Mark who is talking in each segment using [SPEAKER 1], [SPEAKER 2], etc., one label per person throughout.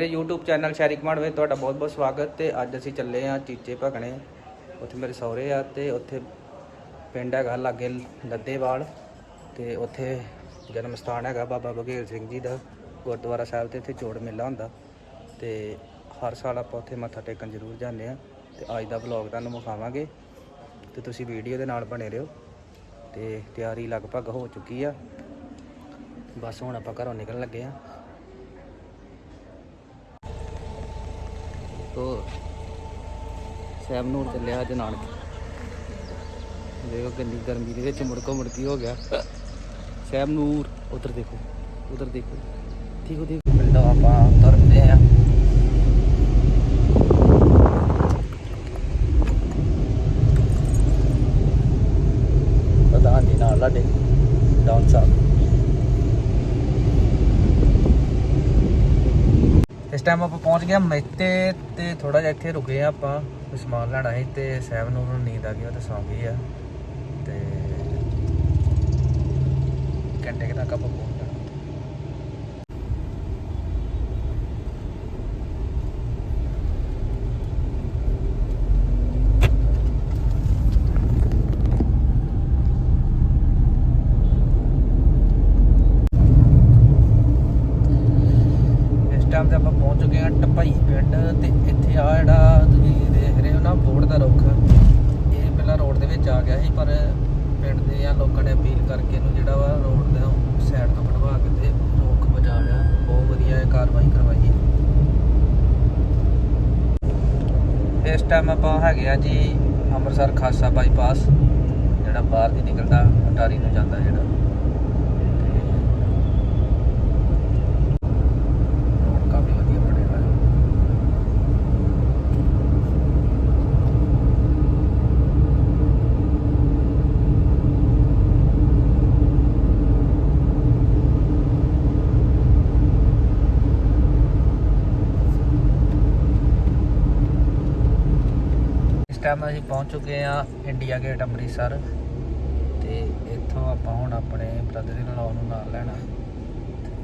[SPEAKER 1] ਮੇਰੇ YouTube channel Sharry command ਵਿੱਚ ਤੁਹਾਡਾ ਬਹੁਤ-ਬਹੁਤ ਸਵਾਗਤ ਤੇ ਅੱਜ ਅਸੀਂ ਚੱਲੇ ਆ ਚੀਚੇ ਭਗਣੇ। ਉੱਥੇ ਮੇਰੇ ਸਹੁਰੇ ਆ ਤੇ ਉੱਥੇ ਪਿੰਡ ਹੈਗਾ ਲਾਗੇ ਲੱਦੇਵਾਲ ਤੇ ਉੱਥੇ ਜਨਮ ਸਥਾਨ ਹੈਗਾ ਬਾਬਾ ਬਘੇਲ ਸਿੰਘ ਜੀ ਦਾ, ਗੁਰਦੁਆਰਾ ਸਾਹਿਬ ਤੇ ਇੱਥੇ ਜੋੜ ਮੇਲਾ ਹੁੰਦਾ ਤੇ ਹਰ ਸਾਲ ਆਪਾਂ ਉੱਥੇ ਮੱਥਾ ਟੇਕਣ ਜ਼ਰੂਰ ਜਾਂਦੇ ਆ ਤੇ ਅੱਜ ਦਾ ਵਲੌਗ ਤੁਹਾਨੂੰ ਵਿਖਾਵਾਂਗੇ ਤੇ ਤੁਸੀਂ ਵੀਡੀਓ ਦੇ ਨਾਲ ਬਣੇ ਰਹੋ ਤੇ ਤਿਆਰੀ ਲਗਭਗ ਹੋ ਚੁੱਕੀ ਆ। ਬਸ ਹੁਣ ਆਪਾਂ ਘਰੋਂ ਨਿਕਲਣ ਲੱਗੇ ਆ ਤੋ ਸੈਮ ਨੂਰ ਚੱਲਿਆ ਅੱਜ ਨਾਨਕ। ਦੇਖੋ ਕਿੰਨੀ ਗਰਮੀ ਦੇ ਵਿੱਚ ਮੁੜਕੋ ਮੁੜਕੀ ਹੋ ਗਿਆ। ਸੈਮ ਨੂਰ, ਉਧਰ ਦੇਖੋ ਉਧਰ ਦੇਖੋ। ਠੀਕ ਹੋ ਦੇਖੋ ਪਿੰਡੋਂ ਆਪਾਂ ਤੁਰਦੇ ਆ ਪ੍ਰਧਾਨ ਜੀ ਨਾਲ ਲਾਡੇ ਡਾਊਨ ਸਾਹਿਬ ਇਸ ਟਾਈਮ ਆਪਾਂ ਪਹੁੰਚ ਗਏ ਹਾਂ ਮੇਤੇ ਤੇ ਥੋੜਾ ਜਿਹਾ ਇੱਥੇ ਰੁਕੇ ਆ ਆਪਾਂ, ਕੋਈ ਸਮਾਨ ਲੈਣਾ ਸੀ ਤੇ ਸੈਵ ਨੂੰ ਹੁਣ ਨੀਂਦ ਆ ਗਈ, ਉਹ ਤੇ ਸੌਂ ਗਈ ਆ ਤੇ ਘੰਟੇ ਕੁ ਤੱਕ ਆਪਾਂ ਪਹੁੰਚ ਜਾਣਾ ਇਸ ਟਾਈਮ ਤੇ ਆਪਾਂ ਪਹੁੰਚ ਚੁੱਕੇ ਟਪਾਈ ਪਿੰਡ ਤੇ ਇੱਥੇ ਆ ਜਿਹੜਾ ਤੁਸੀਂ ਦੇਖ ਰਹੇ ਹੋ ਨਾ ਬੋਰਡ ਦਾ ਰੁੱਖ, ਇਹ ਪਹਿਲਾਂ ਰੋਡ ਦੇ ਵਿੱਚ ਆ ਗਿਆ ਸੀ, ਪਰ ਪਿੰਡ ਦੇ ਆ ਲੋਕਾਂ ਨੇ ਅਪੀਲ ਕਰਕੇ ਇਹਨੂੰ ਜਿਹੜਾ ਵਾ ਰੋਡ ਦੇ ਸਾਈਡ ਤੋਂ ਕਢਵਾ ਕੇ ਤੇ ਰੁੱਖ ਬਚਾ ਲਿਆ। ਬਹੁਤ ਵਧੀਆ ਕਾਰਵਾਈ ਕਰਵਾਈ ਇਸ ਟਾਈਮ ਆਪਾਂ ਹੈਗੇ ਆ ਜੀ ਅੰਮ੍ਰਿਤਸਰ ਖਾਸਾ ਬਾਈਪਾਸ ਜਿਹੜਾ ਬਾਹਰ ਦੀ ਨਿਕਲਦਾ ਅਟਾਰੀ ਨੂੰ ਜਾਂਦਾ ਜਿਹੜਾ ਤੇ ਰੋਡ ਕਾਫੀ ਵਧੀਆ ਬਣਿਆ ਹੋਇਆ ਹੈ ਇਸ ਟਾਈਮ ਅਸੀਂ ਪਹੁੰਚ ਚੁੱਕੇ ਆ ਇੰਡੀਆ ਗੇਟ ਅੰਮ੍ਰਿਤਸਰ ਤੇ ਇੱਥੋਂ ਆਪਾਂ ਹੁਣ ਆਪਣੇ ਬ੍ਰਦਰ ਇਨ ਲਾਅ ਨੂੰ ਨਾਲ ਲੈਣਾ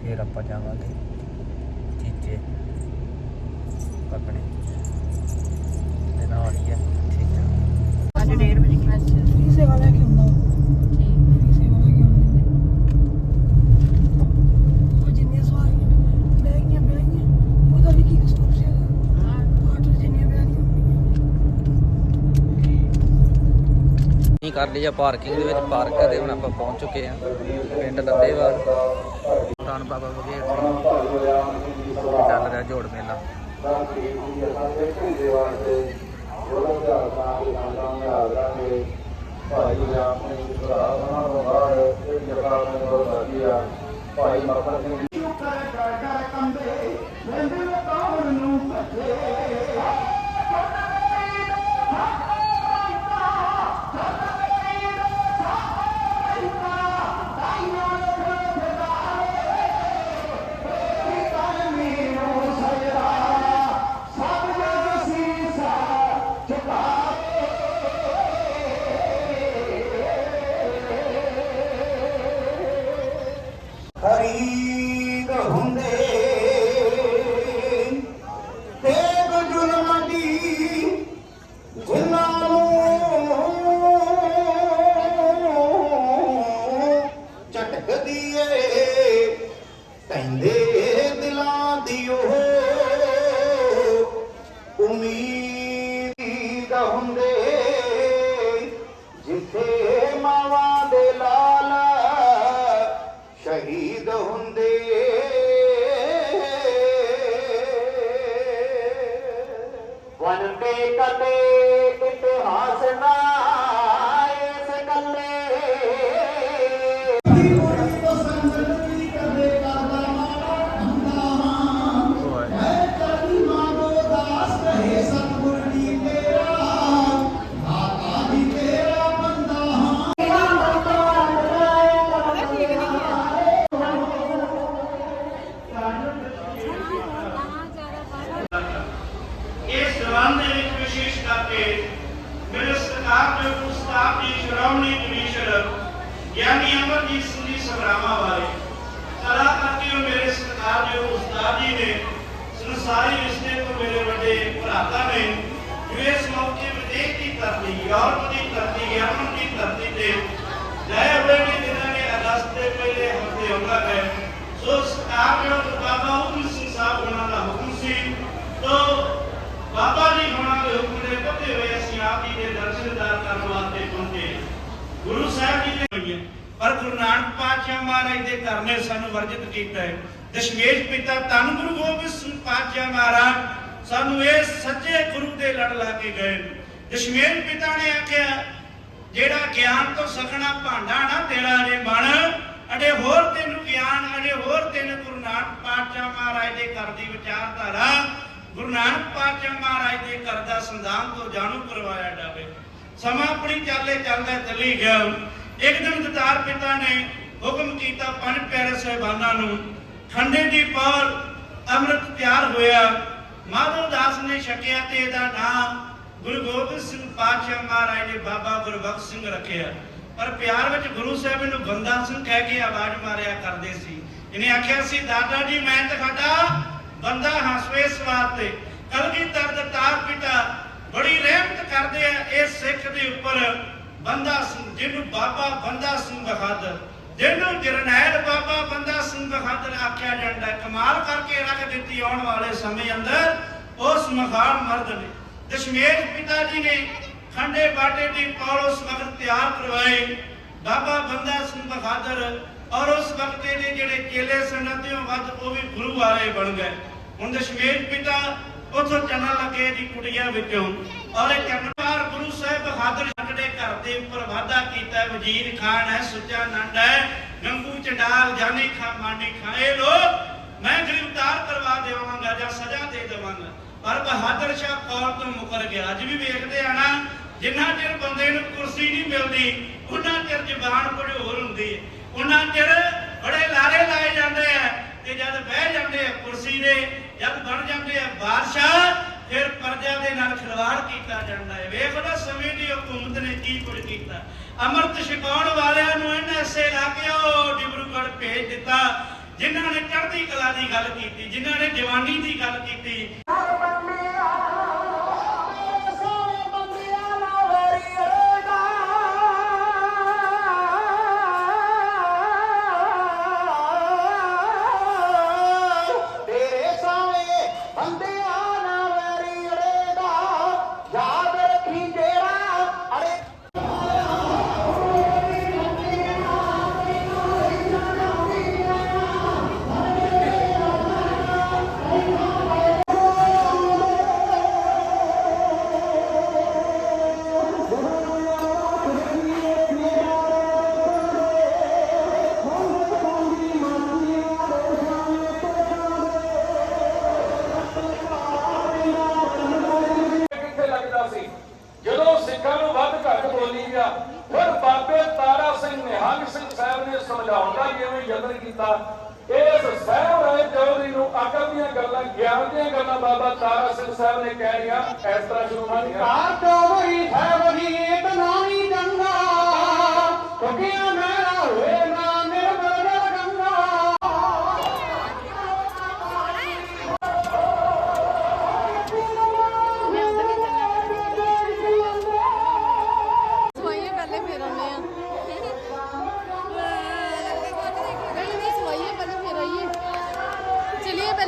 [SPEAKER 1] ਫਿਰ ਆਪਾਂ ਜਾਵਾਂਗੇ ਚੀਚੇ ਪਕੜੇ ਤੇ ਨਾਲ ਹੀ ਆ ਠੀਕ ਆ।
[SPEAKER 2] ਅੱਜ 1:30 ਵਜੇ।
[SPEAKER 3] ਫ੍ਰੀ ਸੇਵਾ ਲੈ ਕੇ ਆਉਂਦਾ ਵਾ।
[SPEAKER 2] ਠੀਕ
[SPEAKER 3] ਫ੍ਰੀ ਸੇਵਾ ਲੈ ਕੇ ਆਉਂਦੇ ਉਹ ਜਿੰਨੀਆਂ ਸਵਾਰੀਆਂ ਬਹਿ ਗਈਆਂ ਬਹਿ ਗਈਆਂ ਉਹਦਾ ਵੀ ਕੀ ਕਸੂਰ ਸੀ ਉਹਦਾ ਆਟੋ 'ਚ ਜਿੰਨੀਆਂ ਬਹਿ ਗਈਆਂ
[SPEAKER 1] ਨਹੀਂ ਕਰ ਲਈ ਆ ਪਾਰਕਿੰਗ ਦੇ ਵਿੱਚ, ਪਾਰਕ ਕਰਦੇ ਹੁਣ ਆਪਾਂ ਪਹੁੰਚ ਚੁੱਕੇ ਆ, ਪਿੰਡ ਲੱਦੇਵਾਲ ਧੰਨ ਬਾਬਾ ਬਗੇਰ ਸਿੰਘ ਚੱਲ ਰਿਹਾ ਜੋੜ ਮੇਲਾ।
[SPEAKER 4] ਖਰੀਦ ਵਨ ਤੇ ਕਦੇ ਇਤਿਹਾਸ ਨਾ
[SPEAKER 2] ਸੋ ਜੋ ਬਾਬਾ ਉਦਮ ਸਾਹਿਬ ਉਹਨਾਂ ਦਾ ਹੁਕਮ ਸੀ। ਤੋ ਬਾਬਾ ਜੀ ਹੋਣਾ ਦੇ ਹੁਕਮ ਦੇ ਪੱਤੇ ਹੋਏ ਅਸੀਂ ਆਪ ਜੀ ਦੇ ਦਰਸ਼ਨਦਾਰ ਕਰਨ ਵਾਸਤੇ ਪਹੁੰਚੇ। ਗੁਰੂ ਸਾਹਿਬ ਜੀ ਨੇ ਹੋਈ ਪਰ ਗੁਰੂ ਨਾਨਕ ਪਾਤਸ਼ਾਹ ਮਹਾਰਾਜ ਦੇ ਘਰ ਨੇ ਸਾਨੂੰ ਵਰਜਿਤ ਕੀਤਾ ਹੈ। ਦਸ਼ਮੇਸ਼ ਪਿਤਾ ਧੰਨ ਗੁਰੂ ਗੋਬਿੰਦ ਸਿੰਘ ਪਾਤਸ਼ਾਹ ਮਹਾਰਾਜ ਸਾਨੂੰ ਇਹ ਸੱਚੇ ਗੁਰੂ ਦੇ ਲੜ ਲਾ ਕੇ ਗਏ ਦਸ਼ਮੇਸ਼ ਪਿਤਾ ਨੇ ਆਖਿਆ, ਜਿਹੜਾ ਗਿਆਨ ਤੋਂ ਸਖਣਾ ਭਾਂਡਾ ਨਾ ਤੇਰਾ ਨੇ ਬਣ ਅਡੇ ਹੋਰ ਤੈਨੂੰ ਗਿਆਨ ਅਡੇ ਹੋਰ ਤੈਨੂੰ ਗੁਰੂ ਨਾਨਕ ਪਾਤਸ਼ਾਹ ਮਹਾਰਾਜ ਦੇ ਘਰ ਦੀ ਵਿਚਾਰਧਾਰਾ। ਗੁਰੂ ਨਾਨਕ ਪਾਤਸ਼ਾਹ ਮਹਾਰਾਜ ਦੇ ਘਰ ਦਾ ਸੰਦਾਨ ਤੋਂ ਜਾਣੂ ਕਰਵਾਇਆ ਜਾਵੇ। ਸਮਾਂ ਆਪਣੀ ਚਾਲੇ ਚੱਲਦਾ ਚੱਲੀ ਗਿਆ ਇੱਕ ਦਿਨ ਦਤਾਰ ਪਿਤਾ ਨੇ ਹੁਕਮ ਕੀਤਾ ਪੰਜ ਪਿਆਰੇ ਸਹਿਬਾਨਾਂ ਨੂੰ ਖੰਡੇ ਦੀ ਪੌਲ, ਅੰਮ੍ਰਿਤ ਤਿਆਰ ਹੋਇਆ। ਮਾਧਵ ਦਾਸ ਨੇ ਛਕਿਆ ਤੇ ਇਹਦਾ ਨਾਮ ਗੁਰੂ ਗੋਬਿੰਦ ਸਿੰਘ ਪਾਤਸ਼ਾਹ ਮਹਾਰਾਜ ਨੇ ਬਾਬਾ ਗੁਰਬਖਸ਼ ਸਿੰਘ ਰੱਖਿਆ। ਪਰ ਪਿਆਰ ਵਿੱਚ ਗੁਰੂ ਸਾਹਿਬ ਨੂੰ ਬੰਦਾ ਸਿੰਘ ਕਹਿ ਕੇ ਆਵਾਜ਼ ਮਾਰਿਆ ਕਰਦੇ ਸੀ। ਇਹਨੇ ਆਖਿਆ ਸੀ, ਦਾਦਾ ਜੀ, ਮੈਂ ਤੁਹਾਡਾ ਬੰਦਾ ਹਾਂ ਸਵੇਸ ਵਾਸਤੇ ਕਲਗੀਧਰ ਦਤਾਰ ਪਿਤਾ ਬੜੀ ਰਹਿਮਤ ਕਰਦੇ ਆ ਇਸ ਸਿੱਖ ਦੇ ਉੱਪਰ ਬੰਦਾ ਸਿੰਘ, ਜਿਹਨੂੰ ਬਾਬਾ ਬੰਦਾ ਸਿੰਘ ਬਹਾਦਰ ਜਿਹਨੂੰ ਜਰਨੈਲ ਬਾਬਾ ਬੰਦਾ ਸਿੰਘ ਬਹਾਦਰ ਆਖਿਆ ਜਾਂਦਾ ਕਮਾਲ ਕਰਕੇ ਰੱਖ ਦਿੱਤੀ ਆਉਣ ਵਾਲੇ ਸਮੇਂ ਅੰਦਰ, ਉਸ ਮਹਾਨ ਮਰਦ ਨੇ। ਦਸ਼ਮੇਸ਼ ਪਿਤਾ ਜੀ ਨੇ ਖੰਡੇ ਬਾਟੇ ਦੀ ਪੌਲ ਉਸ ਵਕਤ ਤਿਆਰ ਕਰਵਾਏ। ਬਾਬਾ ਬੰਦਾ ਸਿੰਘ ਬਹਾਦਰ ਔਰ ਉਸ ਵਕਤ ਦੇ ਜਿਹੜੇ ਚੇਲੇ ਸਨ, ਅੱਧਿਓਂ ਵੱਧ ਉਹ ਵੀ ਗੁਰੂ ਵਾਲੇ ਬਣ ਗਏ। ਹੁਣ ਦਸ਼ਮੇਸ਼ ਪਿਤਾ ਉਥੋਂ ਚੱਲਣ ਲੱਗੇ ਦੀ ਕੁੜੀਆਂ ਵਿੱਚੋਂ ਔਰ ਇਹ ਚੰਨਵਾਰ ਗੁਰੂ ਸਾਹਿਬ ਬਹਾਦਰ ਸਾਡੇ ਘਰ ਦੇ ਉੱਪਰ ਵਾਅਦਾ ਕੀਤਾ, ਵਜ਼ੀਰ ਖਾਨ ਹੈ, ਸੁੱਚਾ ਨੰਦ ਹੈ, ਗੰਗੂ ਚੰਡਾਲ ਜਾਨੀ ਖਾ, ਮਾਨੀ ਖਾ ਇਹ ਲੋਕ, ਮੈਂ ਗ੍ਰਿਫਤਾਰ ਕਰਵਾ ਦੇਵਾਂਗਾ ਜਾਂ ਸਜ਼ਾ ਦੇ ਦੇਵਾਂਗਾ। ਪਰ ਬਹਾਦਰ ਸ਼ਾਹ ਕੌਰ ਤੋਂ ਮੁਕਰ ਗਿਆ। ਅੱਜ ਵੀ ਵੇਖਦੇ ਆ ਨਾ ਜਿੰਨਾ ਚਿਰ ਬੰਦੇ ਨੂੰ ਕੁਰਸੀ ਨਹੀਂ ਮਿਲਦੀ, ਉਹਨਾਂ ਚਿਰ ਜ਼ਬਾਨ ਭੜੋਲ ਹੁੰਦੀ ਹੈ। ਉਹਨਾਂ ਚਿਰ ਬੜੇ ਲਾਰੇ ਲਾਏ ਜਾਂਦੇ ਆ ਤੇ ਜਦ ਬਹਿ ਜਾਂਦੇ ਆ ਕੁਰਸੀ ਦੇ, ਜਦ ਬਣ ਜਾਂਦੇ ਆ ਬਾਦਸ਼ਾਹ, ਫਿਰ ਪ੍ਰਜਾ ਦੇ ਨਾਲ ਖਿਲਵਾੜ ਕੀਤਾ ਜਾਂਦਾ ਹੈ। ਵੇਖ ਲਓ ਸਮੇਂ ਦੀ ਹਕੂਮਤ ਨੇ ਕੀ ਕੁਝ ਕੀਤਾ। ਅੰਮ੍ਰਿਤ ਛਕਾਉਣ ਵਾਲਿਆਂ ਨੂੰ ਇਹਨੇ ਐਸੇ ਲਾ ਕੇ ਉਹ ਡਿਬਰੂਗੜ੍ਹ ਭੇਜ ਦਿੱਤਾ, ਜਿਨ੍ਹਾਂ ਨੇ ਚੜ੍ਹਦੀ ਕਲਾ ਦੀ ਗੱਲ ਕੀਤੀ, ਜਿਨ੍ਹਾਂ ਨੇ ਜਵਾਨੀ ਦੀ ਗੱਲ ਕੀਤੀ।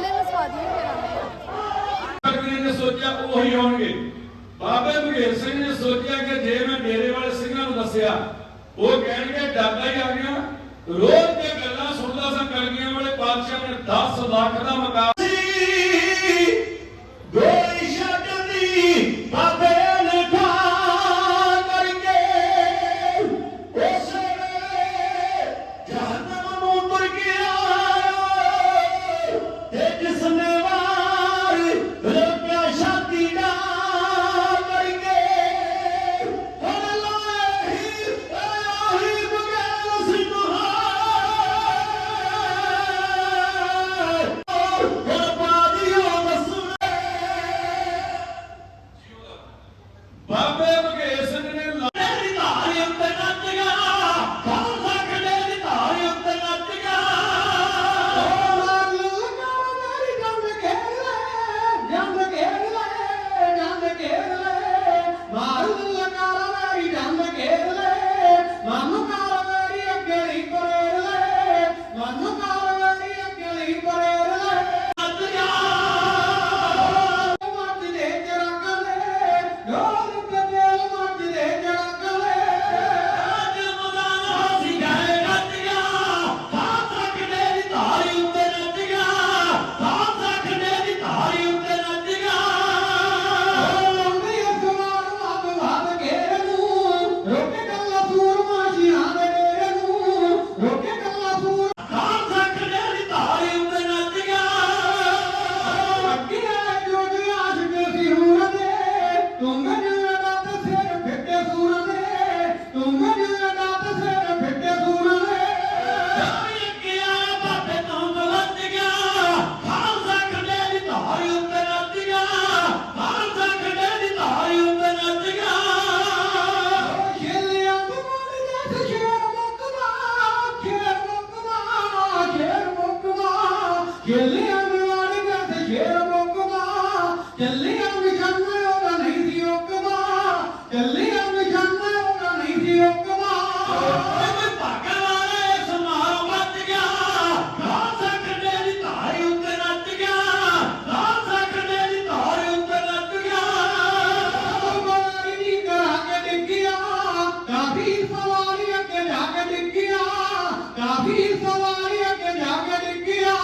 [SPEAKER 4] ਨੂੰ
[SPEAKER 5] ਸਵਾ ਦਈਏ ਫੇਰ ਆਉਂਦੇ ਆ।
[SPEAKER 6] ਨੇ ਸੋਚਿਆ ਉਹ ਹੀ ਆਉਣਗੇ ਬਾਬੇ ਬਘੇਲ ਸਿੰਘ ਨੇ ਸੋਚਿਆ ਕਿ ਜੇ ਮੈਂ ਡੇਰੇ ਵਾਲੇ ਸਿੰਘਾਂ ਨੂੰ ਦੱਸਿਆ, ਉਹ ਕਹਿਣਗੇ ਡਾਕਾ ਹੀ ਆ ਗਿਆ। ਰੋਜ਼ ਤੇ ਗੱਲਾਂ ਸੁਣਦਾ ਸਾਂ ਕਲਗੀਆਂ ਵਾਲੇ ਪਾਤਸ਼ਾਹ ਨੇ 10 ਲੱਖ ਦਾ ਮਕਾਨ
[SPEAKER 4] ਨਿਸ਼ਾਨਾ ਉਹਦਾ ਨਹੀਂ ਸੀ ਉੱਕਦਾ ਚੱਲਿਆ ਨਿਸ਼ਾਨਾ ਉਹਦਾ ਨਹੀਂ ਸੀ ਉੱਕਦਾ ਕੋਈ ਭਾਗਾ ਵਾਲਾ ਇਹ ਸਮਾਰੋਹ ਮੱਚ ਗਿਆ ਲਾਲ ਸਕਣੇ ਦੀ ਧਾਰੀ ਉੱਤੇ ਨੱਚ ਗਿਆ ਲਾਲ ਸਕਣੇ ਦੀ ਧਾਰੀ ਉੱਤੇ ਨੱਚ ਗਿਆ ਸਵਾਰੀ ਦੀ ਕਰਾ ਕੇ ਡਿੱਗਿਆ ਕਾਫੀ ਸਵਾਰੀ ਅੱਗੇ ਜਾ ਕੇ ਡਿੱਗਿਆ, ਕਾਫੀ ਸਵਾਰੀ ਅੱਗੇ ਜਾ ਕੇ ਡਿੱਗਿਆ।